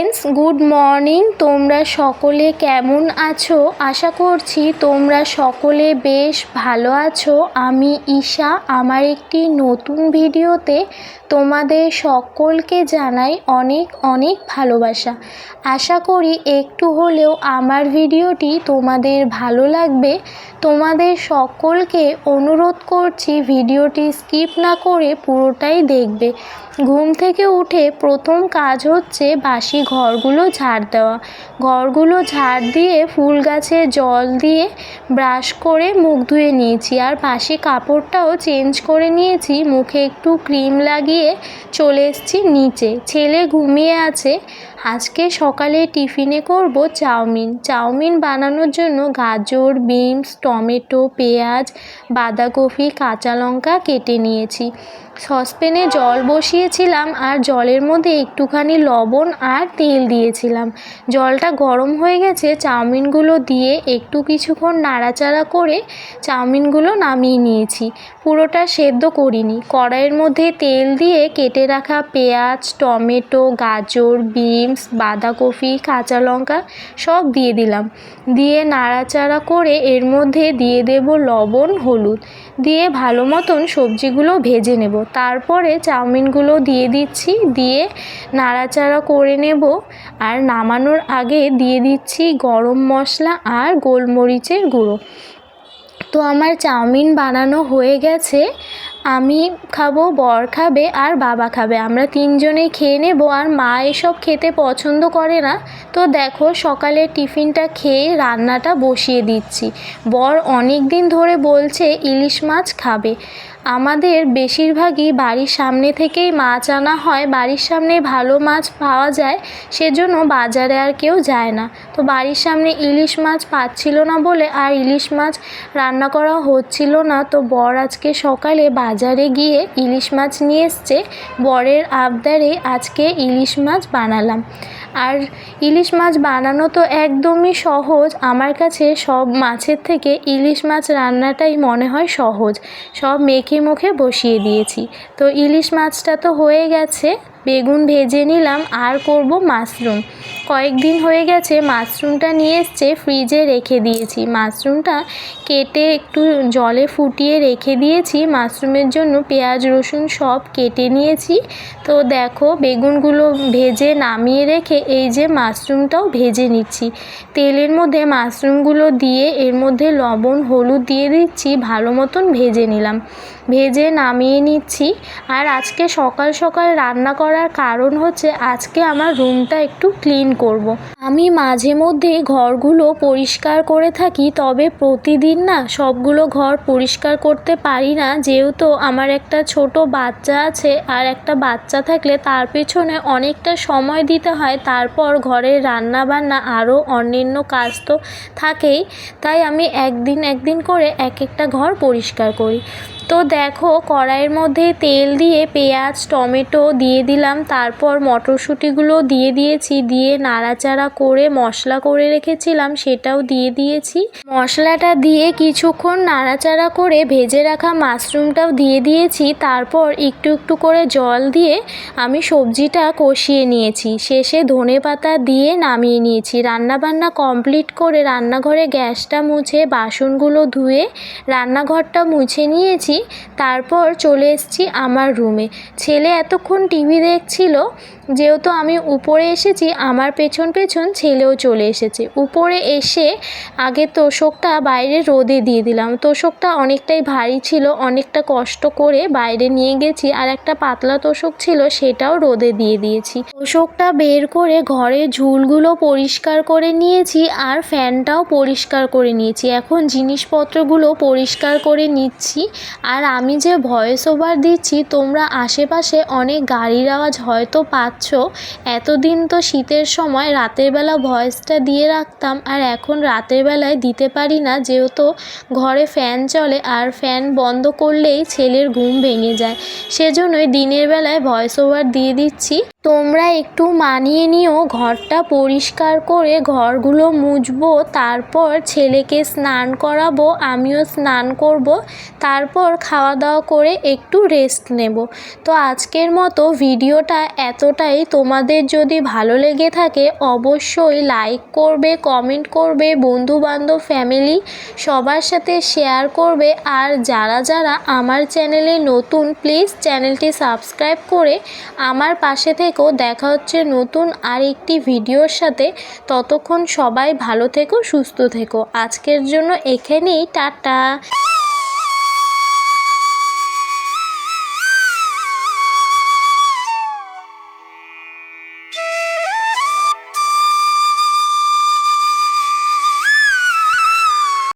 Friends good morning তোমরা সকলে কেমন আছো? আশা করছি তোমরা সকলে বেশ ভালো আছো। আমি ঈশা। আমার একটি নতুন ভিডিওতে তোমাদের সকলকে জানাই অনেক অনেক ভালোবাসা। আশা করি একটু হলেও আমার ভিডিওটি তোমাদের ভালো লাগবে। তোমাদের সকলকে অনুরোধ করছি ভিডিওটি স্কিপ না করে পুরোটাই দেখবে। ঘুম থেকে উঠে প্রথম কাজ হচ্ছে বাসি ঘরগুলো ঝাড় দেওয়া। ঘরগুলো ঝাড় দিয়ে ফুল গাছে জল দিয়ে ব্রাশ করে মুখ ধুয়ে নিয়েছি। আর পাশে কাপড়টাও চেঞ্জ করে নিয়েছি। মুখে একটু ক্রিম লাগিয়ে চলে এসেছি নিচে। ছেলে ঘুমিয়ে আছে। আজকে সকালে টিফিনে করব চাউমিন। চাউমিন বানানোর জন্য গাজর, বিনস, টমেটো, পেঁয়াজ, বাঁধাকপি, কাঁচা লঙ্কা কেটে নিয়েছি। সসপ্যানে জল বসিয়েছিলাম আর জলের মধ্যে একটুখানি লবণ আর তেল দিয়েছিলাম। জলটা গরম হয়ে গেছে, চাউমিনগুলো দিয়ে একটু কিছুক্ষণ নাড়াচাড়া করে চাউমিনগুলো নামিয়ে নিয়েছি। পুরোটা সেদ্ধ করিনি। কড়াইয়ের মধ্যে তেল দিয়ে কেটে রাখা পেঁয়াজ, টমেটো, গাজর বিনস বাঁধাকপি, কাঁচা লঙ্কা সব দিয়ে দিলাম। দিয়ে নাড়াচাড়া করে এর মধ্যে দিয়ে দেব লবণ, হলুদ। দিয়ে ভালো মতন সবজিগুলো ভেজে নেব। তারপরে চাউমিনগুলো দিয়ে দিচ্ছি। দিয়ে নাড়াচাড়া করে নেব। আর নামানোর আগে দিয়ে দিচ্ছি গরম মশলা আর গোলমরিচের গুঁড়ো। তো আমার চাউমিন বানানো হয়ে গেছে। আমি খাব, বর খাবে আর বাবা খাবে। আমরা তিনজনেই খেয়ে নেব আর মা এসব খেতে পছন্দ করে না। তো দেখো সকালে টিফিনটা খেয়ে রান্নাটা বসিয়ে দিচ্ছি। বর অনেক দিন ধরে বলছে ইলিশ মাছ খাবে। আমাদের বেশিরভাগই বাড়ির সামনে থেকেই মাছ আনা হয়। বাড়ির সামনে ভালো মাছ পাওয়া যায়, সেজন্য বাজারে আর কেউ যায় না। তো বাড়ির সামনে ইলিশ মাছ পাচ্ছিল না বলে আর ইলিশ মাছ রান্না করা হচ্ছিল না। তো বর আজকে সকালে বাজারে গিয়ে ইলিশ মাছ নিয়ে এসছে। বরের আবদারে আজকে ইলিশ মাছ বানালাম। আর ইলিশ মাছ বানানো তো একদমই সহজ। আমার কাছে সব মাছের থেকে ইলিশ মাছ রান্নাটাই মনে হয় সহজ। সব মেখে মুখে বসিয়ে দিয়েছি। তো ইলিশ মাছটা তো হয়ে গেছে। বেগুন ভেজে নিলাম। আর করব মাশরুম। কয়েকদিন হয়ে গেছে, মাশরুমটা নিয়ে এসছে ফ্রিজে রেখে দিয়েছি। মাশরুমটা কেটে একটু জলে ফুটিয়ে রেখে দিয়েছি। মাশরুমের জন্য পেঁয়াজ, রসুন সব কেটে নিয়েছি। তো দেখো, বেগুনগুলো ভেজে নামিয়ে রেখে এই যে মাশরুমটাও ভেজে নিচ্ছি। তেলের মধ্যে মাশরুমগুলো দিয়ে এর মধ্যে লবণ, হলুদ দিয়ে দিচ্ছি, ভালো মতন ভেজে নিলাম। ভেজে নামিয়ে নিচ্ছি। আর আজকে সকাল সকাল রান্না করার কারণ হচ্ছে, আজকে আমার রুমটা একটু ক্লিন করব। আমি মাঝে মধ্যে ঘরগুলো পরিষ্কার করে থাকি, তবে প্রতিদিন না সবগুলো ঘর পরিষ্কার করতে পারি না। যেহেতু আমার একটা ছোট বাচ্চা আছে আর একটা বাচ্চা থাকলে তার পেছনে অনেকটা সময় দিতে হয়। তারপর ঘরের রান্না বান্না আরও অন্যান্য কাজ তো থাকেই। তাই আমি একদিন একদিন করে এক একটা ঘর পরিষ্কার করি। তো দেখো, কড়াইয়ের মধ্যে তেল দিয়ে পেঁয়াজ, টমেটো দিয়ে দিলাম। তারপর মটরশুঁটিগুলো দিয়ে দিয়েছি, দিয়ে নাড়াচাড়া করে মশলা করে রেখেছিলাম, সেটাও দিয়ে দিয়েছি। মশলাটা দিয়ে কিছুক্ষণ নাড়াচাড়া করে ভেজে রাখা মাশরুমটাও দিয়ে দিয়েছি। তারপর একটু একটু করে জল দিয়ে আমি সবজিটা কষিয়ে নিয়েছি। শেষে ধনে পাতা দিয়ে নামিয়ে নিয়েছি। রান্নাবান্না কমপ্লিট করে রান্নাঘরে গ্যাসটা মুছে বাসনগুলো ধুয়ে রান্নাঘরটা মুছে নিয়েছি। তারপর চলে এসেছি আমার রুমে। ছেলে এতক্ষণ টিভি দেখছিল, যেহেতু আমি উপরে এসেছি, আমার পেছন পেছন ছেলেও চলে এসেছে। উপরে এসে আগে তোষকটা বাইরে রোদে দিয়ে দিলাম। তোষকটা অনেকটাই ভারী ছিল, অনেকটা কষ্ট করে বাইরে নিয়ে গেছি, আর একটা পাতলা তোষক ছিল, সেটাও রোদে দিয়ে দিয়েছি। তোষকটা বের করে ঘরে ঝুলগুলো পরিষ্কার করে নিয়েছি, আর ফ্যানটাও পরিষ্কার করে নিয়েছি। এখন জিনিসপত্রগুলো পরিষ্কার করে নিচ্ছি আর আমি যে ভয়েস ওভার দিচ্ছি, তোমরা আশেপাশে অনেক গাড়ির আওয়াজ হয়তো পাচ্ছ। এতদিন তো শীতের সময় রাতের বেলা ভয়েসটা দিয়ে রাখতাম, আর এখন রাতের বেলায় দিতে পারি না, যেহেতু ঘরে ফ্যান চলে, আর ফ্যান বন্ধ করলেই ছেলের ঘুম ভেঙে যায়। সেজন্যই দিনের বেলায় ভয়েস ওভার দিয়ে দিচ্ছি। তোমরা একটু মানিয়ে নিও, ঘরটা পরিষ্কার করে ঘরগুলো মুছবো, তারপর ছেলেকে স্নান করাবো, আমিও স্নান করব, তারপর খাওয়া দাওয়া করে একটু রেস্ট নেব। তো আজকের মতো ভিডিওটা এতটাই। তোমাদের যদি ভালো লেগে থাকে, অবশ্যই লাইক করবে কমেন্ট করবে বন্ধু বান্ধব ফ্যামিলি সবার সাথে শেয়ার করবে। আর যারা যারা আমার চ্যানেলে নতুন প্লিজ চ্যানেলটি সাবস্ক্রাইব করে আমার পাশে থেকেও দেখা হচ্ছে নতুন আর একটি ভিডিওর সাথে। ততক্ষণ সবাই ভালো থেকো, সুস্থ থেকো। আজকের জন্য এখানেই, টাটা।